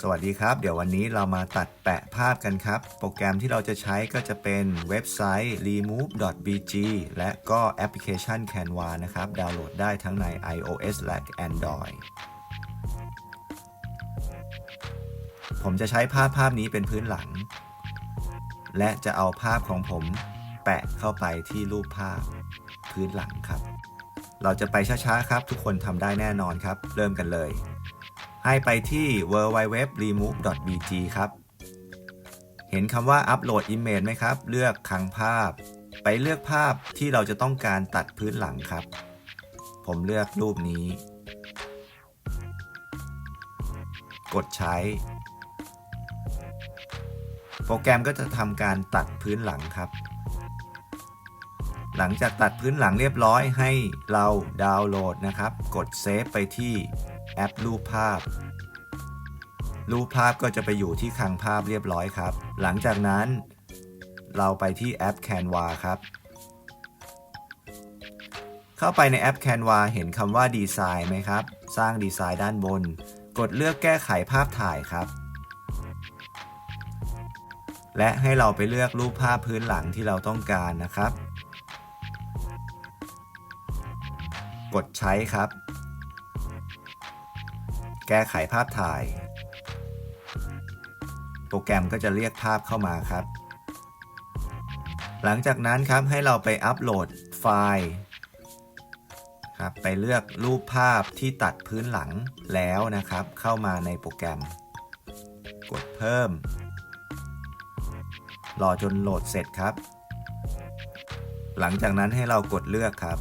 สวัสดีครับ เดี๋ยววันนี้เรามาตัดแปะภาพกันครับ โปรแกรมที่เราจะใช้ก็จะเป็นเว็บไซต์ remove.bg และก็แอปพลิเคชัน Canva นะครับ ดาวน์โหลดได้ทั้งใน iOS และ Android ผมจะใช้ภาพภาพนี้เป็นพื้นหลัง และจะเอาภาพของผมแปะเข้าไปที่รูปภาพพื้นหลังครับ เราจะไปช้าๆครับ ทุกคนทำได้แน่นอนครับ เริ่มกันเลย ให้ไปที่ www.remove.bg ครับ เห็นคำว่า upload image ไหมครับ เลือกคลังภาพ ไปเลือกภาพที่เราจะต้องการตัดพื้นหลังครับ ผมเลือกรูปนี้ กดใช้ โปรแกรมก็จะทำการตัดพื้นหลังครับ หลังจากตัดพื้นหลังเรียบร้อยให้เราดาวน์โหลดนะครับ กดเซฟไปที่แอปรูปภาพ รูปภาพก็จะไปอยู่ที่คลังภาพเรียบร้อยครับ หลังจากนั้น เราไปที่แอป Canva ครับ เข้าไปในแอป Canva เห็นคำว่าดีไซน์ไหมครับ สร้างดีไซน์ด้านบน กดเลือกแก้ไขภาพถ่ายครับและให้เราไปเลือกรูปภาพพื้นหลังที่เราต้องการนะครับ กดใช้ครับ แก้ไขภาพถ่าย โปรแกรมก็จะเรียกภาพเข้ามาครับ หลังจากนั้นครับให้เราไปอัปโหลดไฟล์ครับไปเลือกรูปภาพที่ตัดพื้นหลังแล้วนะครับ เข้ามาในโปรแกรม กดเพิ่ม รอจนโหลดเสร็จครับ หลังจากนั้นให้เรากดเลือกครับ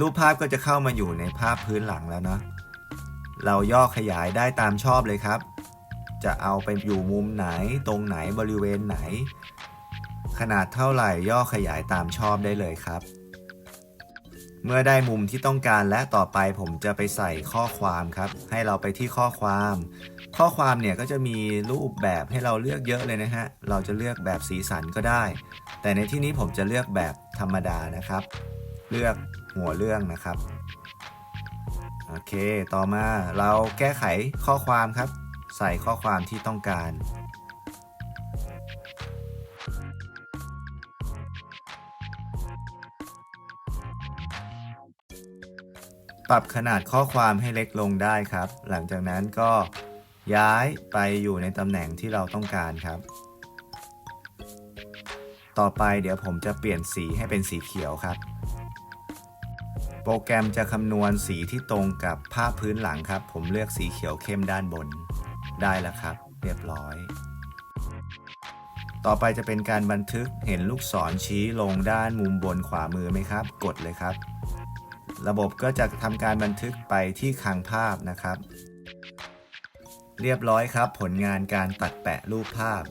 รูปภาพก็จะเข้ามาอยู่ในภาพพื้นหลังแล้วนะ เราย่อขยายได้ตามชอบเลยครับ จะเอาไปอยู่มุมไหนตรงไหนบริเวณไหน ขนาดเท่าไหร่ย่อขยายตามชอบได้เลยครับ เมื่อได้มุมที่ต้องการและต่อไปผมจะไปใส่ข้อความครับ ให้เราไปที่ข้อความ ข้อความเนี่ยก็จะมีรูปแบบให้เราเลือกเยอะเลยนะฮะ เราจะเลือกแบบสีสันก็ได้ แต่ในที่นี้ผมจะเลือกแบบธรรมดานะครับ เลือก หัวเรื่องนะครับโอเค ต่อมาเราแก้ไขข้อความครับ ใส่ข้อความที่ต้องการปรับขนาดข้อความให้เล็กลงได้ครับ หลังจากนั้นก็ย้ายไปอยู่ในตำแหน่งที่เราต้องการครับ ต่อไปเดี๋ยวผมจะเปลี่ยนสีให้เป็นสีเขียวครับ รแกรมจะคำนวณสีที่ตรงกับภาพพื้นหลังครับ ผมเลือกสีเขียวเข้มด้านบน ได้แล้วครับ เรียบร้อย ต่อไปจะเป็นการบันทึกเห็นลูกศรชี้ลงด้านมุมบนขวามือไหมครับ กดเลยครับ ระบบก็จะทำการบันทึกไปที่คลังภาพนะครับ เรียบร้อยครับ ผลงานการตัดแปะรูปภาพ